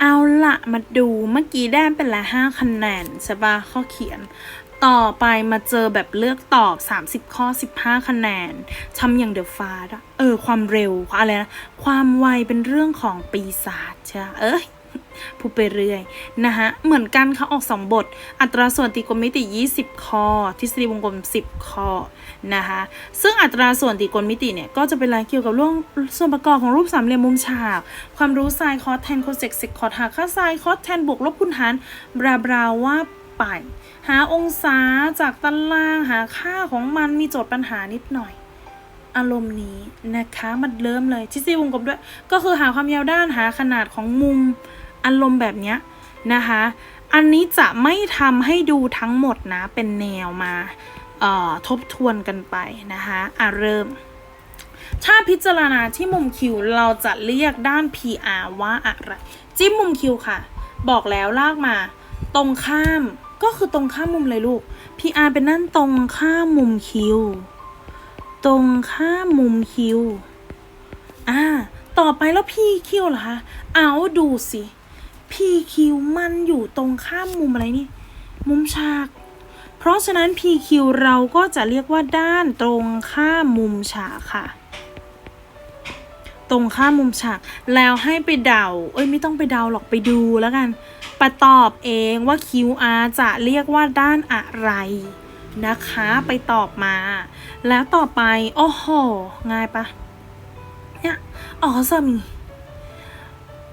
เอาละมาดูเมื่อกี้ได้เป็นละห้าคะแนนใช่ปะข้อเขียน ต่อไปมาเจอแบบเลือกตอบ 30 ข้อ 15 คะแนนทำอย่างเดอะฟาดเออ ความเร็วอะไรนะ ความไวเป็นเรื่องของปีศาจใช่ปะเอ้ย พูดไปเรื่อยนะฮะเหมือนกันค่ะออก 2 บท อัตราส่วนตรีโกณมิติ 20 ข้อ ทฤษฎีวงกลม 10 ข้อนะคะซึ่งอัตราส่วนตรีโกณมิติเนี่ย ก็จะเป็นรายเกี่ยวกับเรื่องส่วนประกอบของรูปสามเหลี่ยมมุมฉาก ความรู้ไซน์คอสแทนโคเซกเซกคอร์หาค่าไซน์คอสแทนบวกลบคูณหารบราบราว่าไป หาองศาจากตารางหาค่าของมันมีโจทย์ปัญหานิดหน่อยอารมณ์นี้นะคะ มันเริ่มเลยทฤษฎีวงกลมด้วย ก็คือหาความยาวด้านหาขนาดของมุม อารมณ์แบบเนี้ยนะคะ อันนี้จะไม่ทำให้ดูทั้งหมดนะ เป็นแนวมาทบทวนกันไปนะคะอะเริ่ม ถ้าพิจารณาที่มุมคิวเราจะเรียกด้าน PR ว่าอะไร จิ้มมุมคิวค่ะ บอกแล้วลากมา ตรงข้ามก็คือตรงข้ามมุมเลยลูก PR เป็นนั่นตรงข้ามมุมคิว ตรงข้ามมุมคิว อ่า ต่อไปแล้ว PQ เหรอคะ เอาดูสิ PQ มันอยู่ตรงข้ามมุมอะไรนี่ มุมฉาก เพราะฉะนั้น PQ เราก็จะเรียกว่าด้านตรงข้ามมุมฉากค่ะ ตรงข้ามมุมฉาก แล้วให้ไปเดา เอ้ยไม่ต้องไปเดาหรอกไปดูแล้วกันไปตอบเองว่า QR จะเรียกว่าด้านอะไรนะคะไปตอบมา แล้วต่อไป โอ้โห ง่ายปะเนี่ยอ๋อสามี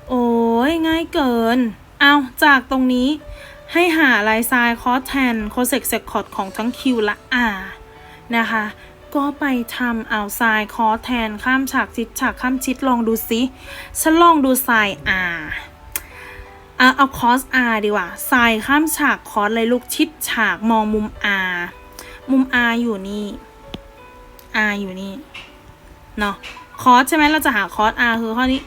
โอ้ยง่ายเกิน เอาจากตรงนี้ให้หาลายทรายคอสแทนโคเซกเซกคอร์ดของทั้ง Q และ R นะคะ ก็ไปทำเอาทรายคอสแทนข้ามฉากชิดฉากข้ามชิดลองดูซิฉันลองดูทราย R อะเอาคอส R ดีกว่าทรายข้ามฉากคอสเลยลูกชิดฉากมองมุม R มุม R อยู่นี่ R อยู่นี่ เนาะคอสใช่ไหมเราจะหาคอส R คือข้อนี้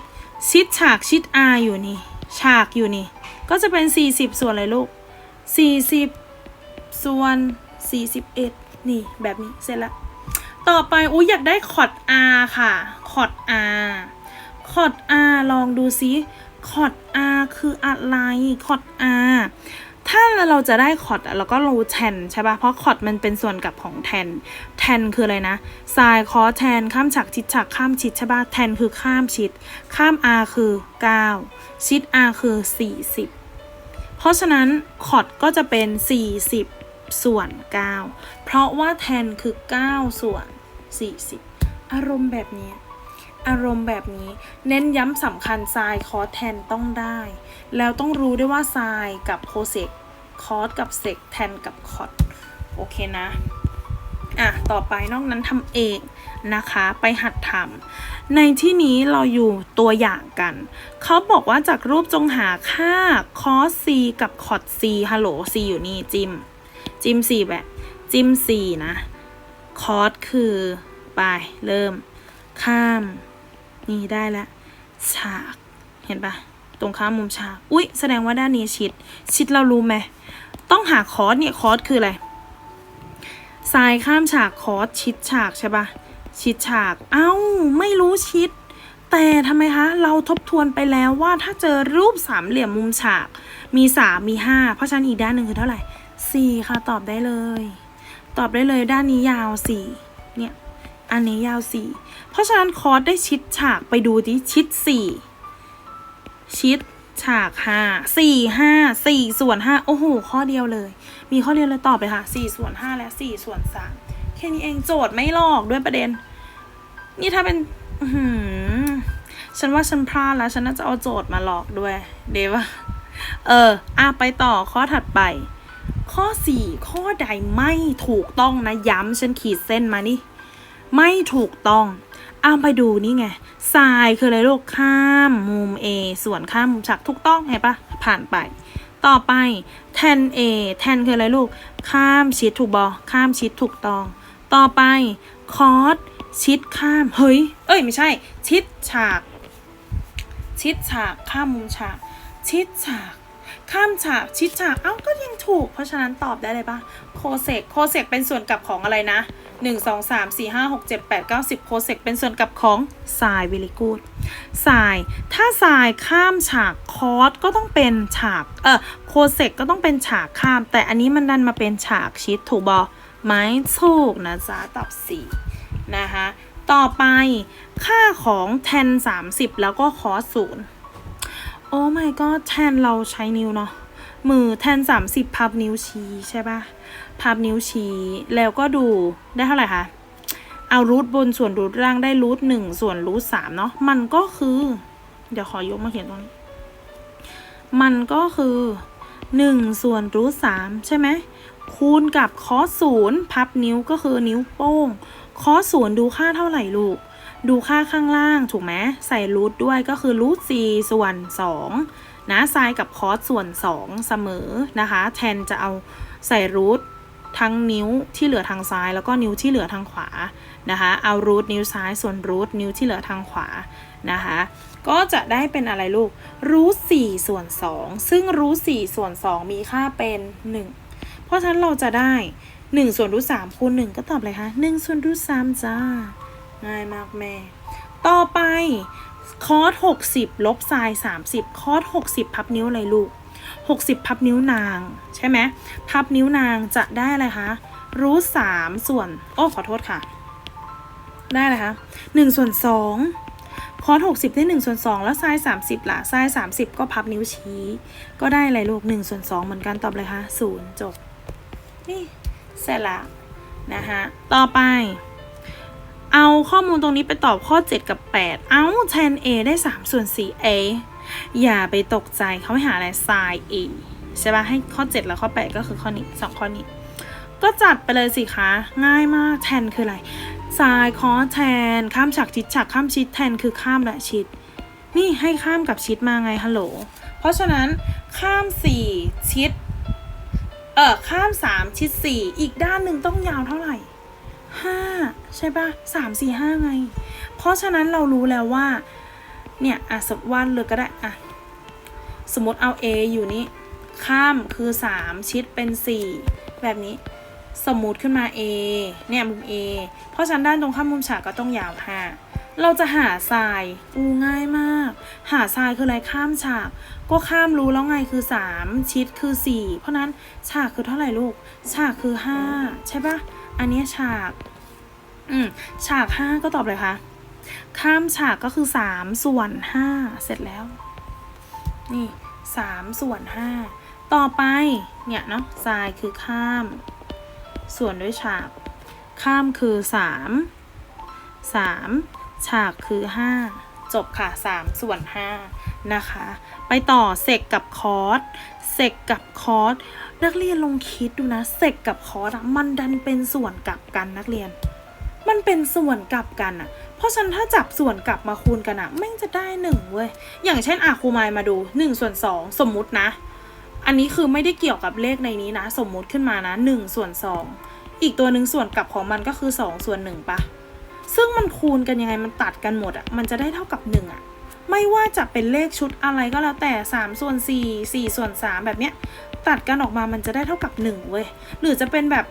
ชิดฉากชิด R อยู่นี่ ฉากอยู่นี่ ก็จะเป็น 40 ส่วนเลยลูก 40 ส่วน 41 นี่แบบนี้เสร็จล้วต่อไปอุ้ยอยากได้คอร์ด R ค่ะ คอร์ด R คอร์ด R ลองดูซิคอร์ด R คืออะไรคอร์ด R ถ้าเราจะได้คอร์ดอะเราก็รู้แทนใช่ปะเพราะคอร์ดมันเป็นส่วนกลับของแทน ทนคืออะไรนะไซน์คอแทนข้ามฉากชิดฉากข้ามชิดใช่ปะแทนคือข้ามชิด ข้าม r คือ 9 ชิด r คือ 40 เพราะฉะนั้นคอร์ดก็จะเป็น 40 ส่วน 9 เพราะว่าแทนคือ 9 ส่วน 40 อารมณ์แบบนี้อารมณ์แบบนี้เน้นย้ำสำคัญทรายคอสแทนต้องได้ แล้วต้องรู้ด้วยว่าทรายกับโคเซกคอสกับเซกแทนกับคอร์ดโอเคนะ อะต่อไปนอกนั้นทำเองนะคะไปหัดทำในที่นี้เราอยู่ตัวอย่างกัน เขาบอกว่าจากรูปจงหาค่าคอส c กับคอร์ด c ฮัลโหล c อยู่นี่จิม จิ้ม4แบบจิ้ม4นะคอสคือไปเริ่ม ข้าม นี่ได้แล้วฉากเห็นปะตรงข้ามมุมฉาก อุ๊ย แสดงว่าด้านนี้ชิด ชิดเรารู้ไหม ต้องหาคอสเนี่ยคอสคืออะไร ทรายข้ามฉากคอสชิดฉากใช่ปะชิดฉาก เอ้า ไม่รู้ชิด แต่ทำไมคะ เราทบทวนไปแล้วว่าถ้าเจอรูปสามเหลี่ยมมุมฉาก มีสามมีห้าเพราะฉะนั้นอีกด้านหนึ่งคือเท่าไหร่สี่ค่ะตอบได้เลย ตอบได้เลยด้านนี้ยาวสี่เนี่ย อันนี้ยาวสี่เพราะฉะนั้นคอสได้ชิดฉากไปดูที่ชิดสี่ชิดฉากห้าสี่ห้าสี่ส่วนห้าโอ้โห ข้อเดียวเลย มีข้อเดียวเลยตอบไปค่ะสี่ส่วนห้าและสี่ส่วนสามแค่นี้เองโจทย์ไม่หลอกด้วยประเด็น นี่ถ้าเป็นฉันว่าฉันพลาดแล้ว ฉันน่าจะเอาโจทย์มาหลอกด้วย เดวว่าเอออะไปต่อข้อถัดไป ข้อสี่ข้อใดไม่ถูกต้องนะย้ำฉันขีดเส้นมานี่ ไม่ถูกต้องเอาไปดูนี่ไงทรายคืออะไรลูกข้ามมุม A ส่วนข้ามมุมฉากถูกต้องเห็นปะผ่านไป ต่อไป tan a แทนคืออะไรลูก ข้ามชิดถูกบอข้ามชิดถูกตอง ต่อไปคอสชิดข้าม เฮ้ย เอ้ย ไม่ใช่ ชิดฉาก ชิดฉาก ข้ามมุมฉาก ชิดฉาก ข้ามฉาก ชิดฉาก เอ้า ก็ยังถูก เพราะฉะนั้นตอบได้เลยปะโคเซกโคเซกเป็นส่วนกลับของอะไรนะ 1 2 3 4 5 6 7 8 9 10โคเซกเป็นส่วนกับของสายวิลิกูดสายถ้าสายข้ามฉากคอสก็ต้องเป็นฉากเออโคเซกก็ต้องเป็นฉากข้าม แต่อันนี้มันดันมาเป็นฉากชิดถูกบอไหมถูกนะจ๊ะตอบ4นะคะต่อไปค่าของแทน30 แล้วก็คอสศูนย์โอ้ไม่ก็แทนเราใช้นิ้วเนาะ มือแทน 30 พับนิ้วชี้ใช่ปะพับนิ้วชี้ แล้วก็ดูได้เท่าไหร่คะ เอารูทบนส่วนรูทล่างได้รูทหนึ่งส่วนรูทสามเนาะ มันก็คือ เดี๋ยวขอยกมาเขียนตรงนี้ มันก็คือหนึ่งส่วนรูทสามใช่ไหม คูณกับคอสศูนย์พับนิ้วก็คือนิ้วโป้ง คอสศูนย์ดูค่าเท่าไหร่ลูก ดูค่าข้างล่างถูกไหม ใส่รูทด้วยก็คือรูทสี่ส่วนสอง นะไซน์กับคอสส่วนสองเสมอนะคะแทนจะเอาใส่รูททั้งนิ้วที่เหลือทางซ้าย แล้วก็นิ้วที่เหลือทางขวานะคะเอารูทนิ้วซ้ายส่วนรูทนิ้วที่เหลือทางขวานะคะก็จะได้เป็นอะไรลูกรูทสี่ส่วนสองซึ่งรูทสี่ส่วนสองมีค่าเป็นหนึ่งเพราะฉะนั้นเราจะได้ 1 ส่วนรูทสามคูณ1ก็ตอบเลยคะ1ส่วนรูทสามจ้าง่ายมากแม่ ต่อไป คอส60 ลบไซน์30 คอส60 พับนิ้วอะไรลูก 60 พับนิ้วนาง ใช่ไหมพับนิ้วนางจะได้อะไรคะ รูทสามส่วน โอ้ ขอโทษค่ะ ได้เลยคะ1ส่วน2คอส60 ได้1ส่วน2แล้วไซน์30ล่ะไซน์30 ก็พับนิ้วชี้ ก็ได้อะไรลูก1ส่วน2เหมือนกันตอบเลยคะ0จบ นี่เสร็จละนะคะต่อไป เอาข้อมูลตรงนี้ไปตอบข้อ 7 กับ 8 เอาแทน a ได้ 3 ส่วน 4 a อย่าไปตกใจเขาไม่หาอะไร sin a ใช่ปะให้ข้อ 7 แล้วข้อ 8 ก็คือข้อนี้ 2 ข้อนี้ ก็จัดไปเลยสิคะ ง่ายมากแทนคืออะไร sin คอแทน ข้ามฉากชิดฉากข้ามชิดแทนคือข้ามและชิด นี่ให้ข้ามกับชิดมาไงฮัลโหล เพราะฉะนั้นข้าม 4 ชิด เออข้ามสามชิดสี่อีกด้านหนึ่งต้องยาวเท่าไหร่ ห้าใช่ปะสามสี่ห้าไง เพราะฉะนั้นเรารู้แล้วว่า เนี่ยอะสมวาดเลยก็ได้อะสมมติเอา A อยู่นี้ ข้ามคือสามชิดเป็นสี่แบบนี้สมมุติขึ้นมา A เนี่ยมุม A เพราะฉะนั้นด้านตรงข้ามมุมฉากก็ต้องยาวห้าเราจะหาทราย อูง่ายมาก หาทรายคืออะไรข้ามฉาก ก็ข้ามรู้แล้วไงคือ 3 ชิดคือ 4 เพราะนั้นฉากคือเท่าไหร่ลูก ฉากคือ 5 ใช่ปะ อันนี้ฉาก อืมฉาก5ก็ตอบเลยค่ะ ข้ามฉากก็คือ3ส่วน5เสร็จแล้ว นี่3ส่วน5ต่อไป เนี่ยเนาะทรายคือข้าม ส่วนด้วยฉาก ข้ามคือ3 3ฉากคือ5จบค่ะ3ส่วน5 นะคะ ไปต่อเซกกับคอร์สเซกกับคอร์สนักเรียนลองคิดดูนะเซกกับคอร์สมันดันเป็นส่วนกลับกันนักเรียน มันเป็นส่วนกลับกันอะเพราะฉะนันถ้าจับส่วนกลับมาคูณกันอะแม่งจะได้หนึ่งเว้ยอย่างเช่นอะครูมายมาดู1ส่วน2 สมมุตินะ อันนี้คือไม่ได้เกี่ยวกับเลขในนี้นะ สมมุติขึ้นมานะ1ส่วน2 อีกตัวหนึ่งส่วนกลับของมันก็คือ 2 ส่วน1ปะซึ่งมันคูณกันยังไงมันตัดกันหมดอะมันจะได้เท่ากับ1อะ ไม่ว่าจะเป็นเลขชุดอะไรก็แล้วแต่ 3 ส่วน 4 4 ส่วน 3 แบบเนี้ย ตัดกันออกมามันจะได้เท่ากับ 1 เว้ย หรือจะเป็นแบบ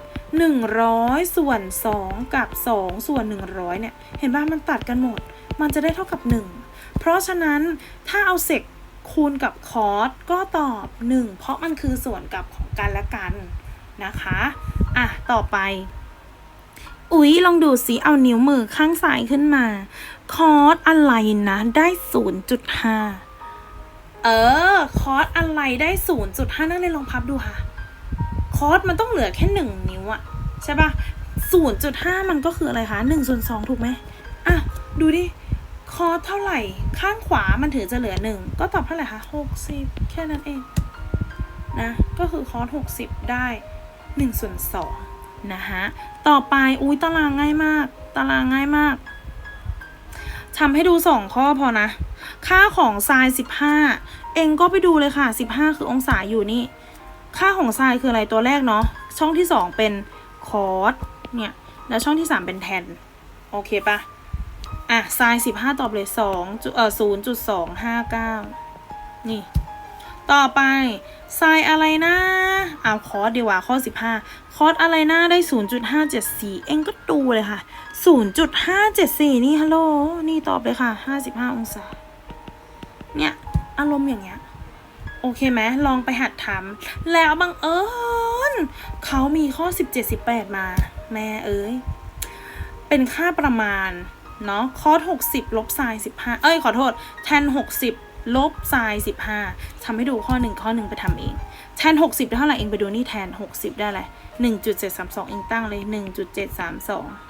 100 ส่วน 2 กับ 2 ส่วน 100 เนี่ย เห็นป่ะมันตัดกันหมด มันจะได้เท่ากับ 1 เพราะฉะนั้นถ้าเอาเศษคูณกับคอสก็ตอบ 1 เพราะมันคือส่วนกับของกันและกันนะคะ อะ ต่อไป อุ๊ย ลองดูสิ เอานิ้วมือข้างซ้ายขึ้นมา คอร์สอะไรนะ ได้ 0.5 เออ คอร์สอะไรได้ 0.5 นักเรียนลองพับดูค่ะ คอร์สมันต้องเหลือแค่1นิ้วอะใช่ปะ0.5 มันก็คืออะไรคะ1ส่วน2ถูกไหมอะ ดูดิ คอร์สเท่าไหร่ ข้างขวามันถือจะเหลือ 1 ก็ตอบเท่าไหร่คะ 60 แค่นั้นเอง นะ ก็คือคอร์ส60 ได้1ส่วน2นะฮะ ต่อไป อุ้ยตารางง่ายมาก ตารางง่ายมาก ทำให้ดูสองข้อพอนะ ค่าของไซน์15เองก็ไปดูเลยค่ะ15คือองศาอยู่นี่ ค่าของไซน์คืออะไรตัวแรกเนาะช่องที่2เป็นคอสเนี่ยแล้วช่องที่3เป็นแทนโอเคปะอะไซน์15ตอบเลย2จุดเอ่อ0.259นี่ ต่อไปไซน์อะไรนะเอาคอร์สดีกว่าข้อ15คอร์สอะไรนะได้0.574เองก็ดูเลยค่ะ 0.574 นี่ฮัลโหล นี่ตอบเลยค่ะ 55 องศา เนี่ย อารมณ์อย่างเงี้ย โอเคไหมลองไปหัดทำแล้วบังเอิญเขามีข้อ 17 18 มา แม่เอ้ย เป็นค่าประมาณ เนาะคอส60 ลบไซน์15 เอ้ย ขอโทษ แทน 60 ลบไซน์15ทำให้ดูข้อ 1 ข้อ 1 ไปทำเอง แทน 60 ได้เท่าไหร่เองไปดูนี่แทน 60 ได้อะไร1.732เองตั้งเลย 1.732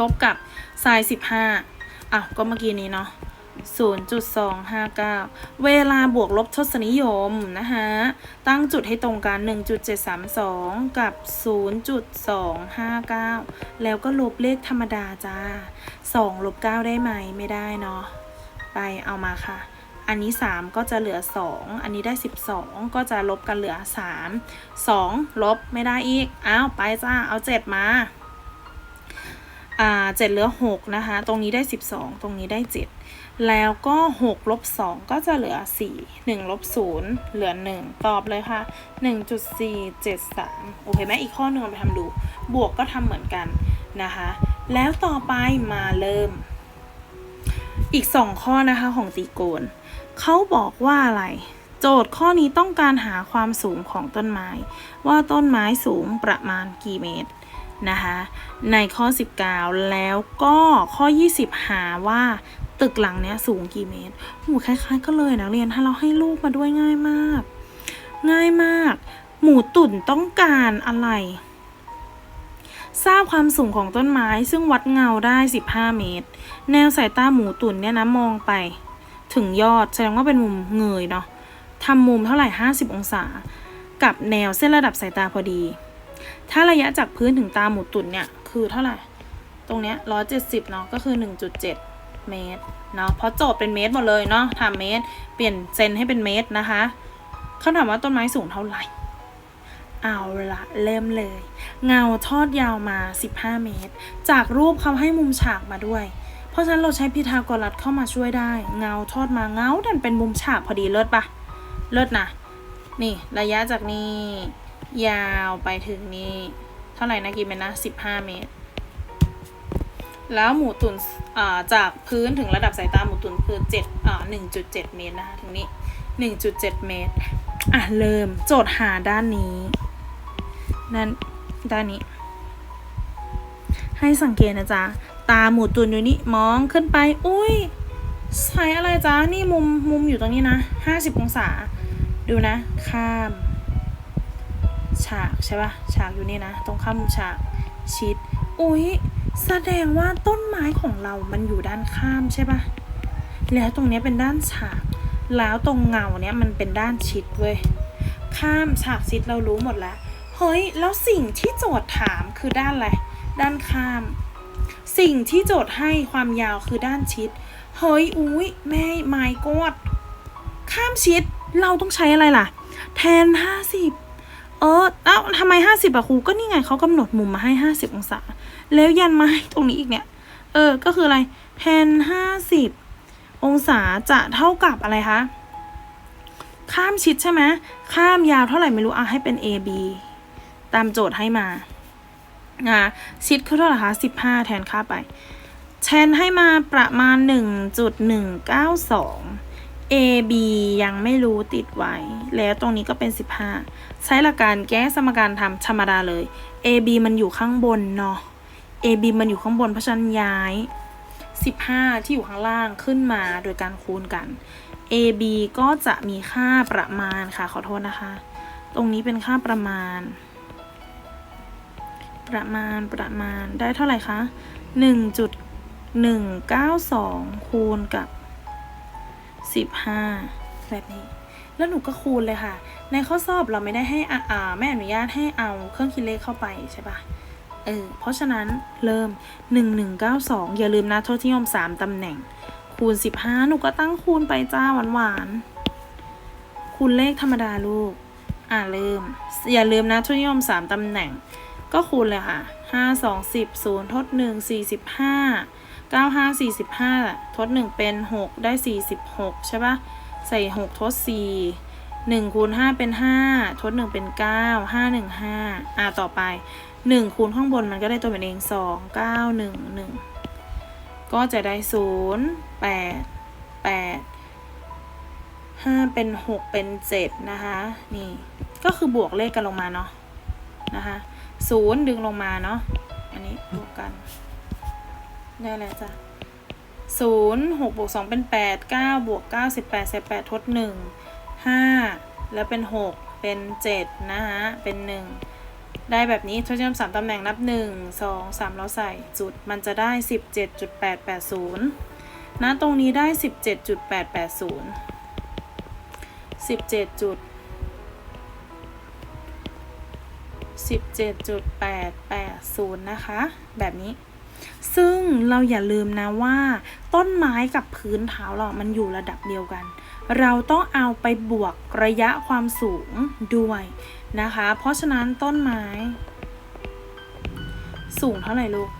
ลบกับไซน์15อะก็เมื่อกี้นี้เนาะ0.259 เวลาบวกลบทศนิยมนะคะตั้งจุดให้ตรงกัน 1.732 กับ 0.259 แล้วก็ลบเลขธรรมดาจ้า2ลบ9ได้ไหมไม่ได้เนาะไปเอามาค่ะ อันนี้ 3 ก็จะเหลือ 2 อันนี้ได้ 12 ก็จะลบกันเหลือ 3 2 ลบไม่ได้อีก อ้าว ไปจ้า เอา 7 มา อ่า7เหลือ6นะคะ ตรงนี้ได้12ตรงนี้ได้7แล้วก็6ลบ2ก็จะเหลือ4 1ลบ0เหลือ1ตอบเลยค่ะ1.473โอเคไหมอีกข้อหนึ่งเอาไปทำดู บวกก็ทำเหมือนกันนะคะ แล้วต่อไปมาเริ่ม อีก2ข้อนะคะของตีโกณเขาบอกว่าอะไรโจทย์ข้อนี้ต้องการหาความสูงของต้นไม้ ว่าต้นไม้สูงประมาณกี่เมตร นะคะในข้อ 19 แล้วก็ข้อ 20 หาว่าตึกหลังเนี้ยสูงกี่เมตรหูคล้ายๆก็เลยนักเรียนถ้าเราให้ลูกมาด้วยง่ายมาก ง่ายมาก หมูตุ่นต้องการอะไร ทราบความสูงของต้นไม้ซึ่งวัดเงาได้ 15 เมตร แนวสายตาหมูตุ่นเนี่ยนะมองไป ถึงยอดแสดงว่าเป็นมุมเงยเนาะทำมุมเท่าไหร่ 50 องศา กับแนวเส้นระดับสายตาพอดี ถ้าระยะจากพื้นถึงตาหมูตุ่นเนี่ยคือเท่าไหร่ ตรงเนี้ย170เจ็ดสิบเนาะก็คือ1.7เจ็ดเมตรเนาะเพราะโจทย์เป็นเมตรหมดเลยเนาะทำเมตร เปลี่ยนเซนให้เป็นเมตรนะคะเขาถามว่าต้นไม้สูงเท่าไหร่ เอาละเริ่มเลย เงาทอดยาวมา 15 เมตร จากรูปเขาให้มุมฉากมาด้วย เพราะฉะนั้นเราใช้พีทาโกรัสเข้ามาช่วยได้ เงาทอดมาเงาดันเป็นมุมฉากพอดีเลิศปะเลิศนะนี่ระยะจากนี่ ยาวไปถึงนี่ เท่าไหร่นะกี่เมตรนะ15เมตร แล้วหมูตุนอ่าจากพื้นถึงระดับสายตาหมูตุนคือ7อ่า1.7เมตรนะคะถึงนี้1.7เมตร อะ เริ่มโจทย์หาด้านนี้ นั่นด้านนี้ ให้สังเกตนะจ๊ะ ตาหมูตุนอยู่นี่มองขึ้นไป อุ้ยใช้อะไรจ๊ะ นี่มุมมุมอยู่ตรงนี้นะ50องศา ดูนะ ข้าม ฉากใช่ปะฉากอยู่นี่นะ ตรงข้ามฉากชิด อุ้ยแสดงว่าต้นไม้ของเรามันอยู่ด้านข้ามใช่ปะแล้วตรงนี้เป็นด้านฉาก แล้วตรงเงาเนี้ยมันเป็นด้านชิดเว้ยข้ามฉากชิดเรารู้หมดแล้วเฮ้ยแล้วสิ่งที่โจทย์ถามคือด้านอะไรด้านข้าม สิ่งที่โจทย์ให้ความยาวคือด้านชิดเฮ้ยอุ้ยแม่ไม้กดข้ามชิดเราต้องใช้อะไรล่ะ แทนห้าสิบ เออเอ้าทำไมห้าสิบอะครูก็นี่ไงเขากำหนดมุมมาให้ห้าสิบองศา แล้วยันมาให้ตรงนี้อีกเนี่ย เออ ก็คืออะไรแทนห้าสิบองศาจะเท่ากับอะไรคะ ข้ามชิดใช่ไหมข้ามยาวเท่าไหร่ไม่รู้อะให้เป็น AB ตามโจทย์ให้มาอะชิดคือเท่าไหร่คะ15แทนค่าไปแทนให้มาประมาณ1.192 AB ยังไม่รู้ติดไว้ แล้วตรงนี้ก็เป็น 15 ใช้หลักการแก้สมการทำธรรมดาเลย AB มันอยู่ข้างบนเนาะ AB มันอยู่ข้างบนเพราะฉะนั้นย้าย 15 ที่อยู่ข้างล่างขึ้นมาโดยการคูณกัน AB ก็จะมีค่าประมาณค่ะขอโทษนะคะ ตรงนี้เป็นค่าประมาณ ประมาณประมาณได้เท่าไหร่คะ 1.192 คูณกับ 15 แบบนี้ แล้วหนูก็คูณเลยค่ะ ในข้อสอบเราไม่ได้ให้อ่าอ่าไม่อนุญาตให้เอาเครื่องคิดเลขเข้าไปใช่ปะเออเพราะฉะนั้นเริ่ม 1192 อย่าลืมนะโทษที่ยม3ตำแหน่ง คูณ 15 หนูก็ตั้งคูณไปจ้าหวานหวานคูณเลขธรรมดาลูก อ่าเริ่ม อย่าลืมนะทุนนิยม3ตำแหน่ง ก็คูณเลยค่ะ 5 2 10 0 ทด 1 45 95 45 ทด 1 เป็น 6 ได้ 46 ใช่ปะใส่ 6 ทด4หนึ่งคูณห้าเป็นห้าทดหนึ่งเป็นเก้าห้าหนึ่งห้าอ่าต่อไปหนึ่งคูณข้างบนมันก็ได้ตัวเป็นเองสองเก้าหนึ่งหนึ่งก็จะได้ศูนย์แปดแปดห้าเป็นหกเป็นเจ็ดนะคะ นี่ ก็คือบวกเลขกันลงมาเนาะนะคะศูนย์ดึงลงมาเนาะ อันนี้บวกกัน ได้แล้วจ้ะศูนย์หกบวกสองเป็นแปดเก้าบวกเก้าสิบแปดใสิบแปดทดหนึ่งห้าแล้วเป็นหกเป็นเจ็ดนะฮะ เป็นหนึ่งได้แบบนี้ทดเชื่อมสามตำแหน่งนับหนึ่งสองสามแล้วใส่จุดมันจะได้สิบเจ็ดจุดแปดแปดศูนย์นะตรงนี้ได้สิบเจ็ดจุดแปดแปดศูนย์สิบเจ็ดจุดสิบเจ็ดจุดแปดแปดศูนย์นะคะ แบบนี้ ซึ่งเราอย่าลืมนะว่า ต้นไม้กับพื้นเท้าเรามันอยู่ระดับเดียวกัน เราต้องเอาไปบวกระยะความสูงด้วยนะคะ เพราะฉะนั้นต้นไม้ สูงเท่าไหร่ลูก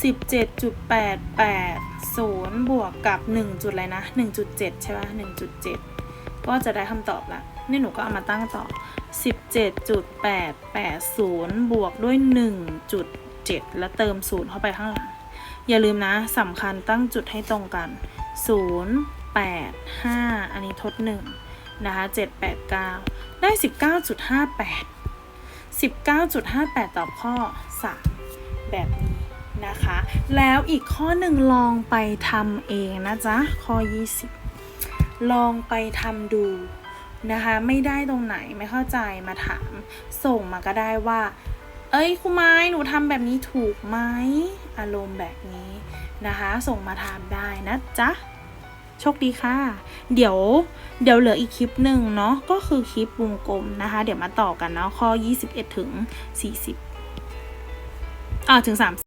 17.880 บวกกับ 1 จุดอะไรนะ 1.7 ใช่ปะ1.7 ก็จะได้คำตอบละ นี่หนูก็เอามาตั้งต่อ 17.880 บวกด้วย 1.7 แล้วเติม 0 เข้าไปข้างหลัง อย่าลืมนะสำคัญตั้งจุดให้ตรงกัน 0 8 5 อันนี้ทด 1 นะคะ 7 8 9 ได้ 19.58 19.58 ตอบข้อ 3 แบบนี้นะคะ แล้วอีกข้อหนึ่งลองไปทำเองนะจ๊ะ ข้อ 20 ลองไปทำดูนะคะ ไม่ได้ตรงไหนไม่เข้าใจมาถาม ส่งมาก็ได้ว่า เอ้ยครูไม้หนูทำแบบนี้ถูกไหมอารมณ์แบบนี้นะคะ ส่งมาถามได้นะจ๊ะโชคดีค่ะ เดี๋ยว เดี๋ยวเหลืออีกคลิปหนึ่งเนาะ ก็คือคลิปวงกลมนะคะ เดี๋ยวมาต่อกันเนาะ ข้อ 21 ถึง 40 อ่า ถึง 30